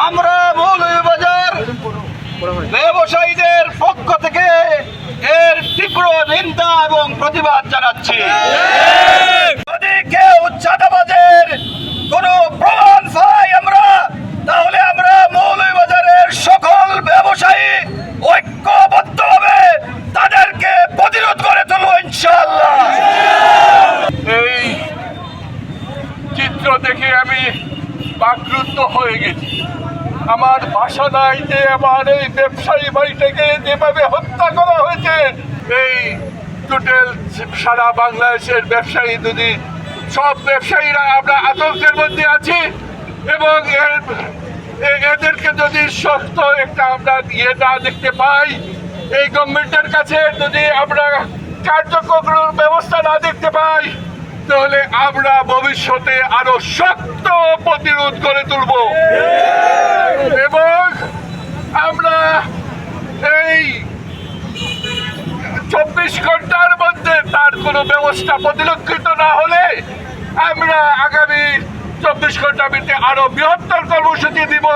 আমরা মৌলভীবাজার ব্যবসায়ীদের পক্ষ থেকে এর তীব্র নিন্দা এবং প্রতিবাদ জানাচ্ছি যদি কেউ চাঁদাবাজের কোন প্রমাণ পাই আমরা তাহলে আমরা মৌলভীবাজারের সকল ব্যবসায়ী ঐক্যবদ্ধ হবে তাদেরকে প্রতিরোধ করে তুলবো ইনশাআল্লাহ এই চিত্র দেখে আমি বাকরুদ্ধ হয়ে গেছি। আমার বাসা নাই যে আমার এই ব্যবসায়ী বাড়িটাকে যেভাবে হত্যা করা হয়েছে, এই টোটাল সারা বাংলাদেশের ব্যবসায়ী যদি, সব ব্যবসায়ীরা আমরা আতঙ্কের মধ্যে আছি এবং এর এদেরকে যদি শক্ত একটা আমরা ইয়ে না দেখতে পাই, এই গভর্নমেন্টের কাছে যদি আমরা কার্যকর ব্যবস্থা না দেখতে পাই তাহলে আমরা ভবিষ্যতে আরও শক্ত প্রতিরোধ করে তুলব। এবং আমরা এই চব্বিশ ঘণ্টার মধ্যে তার কোনো ব্যবস্থা পরিলক্ষিত না হলে আমরা আগামী চব্বিশ ঘণ্টার ভিতরে আরও বৃহত্তর কর্মসূচি দিব।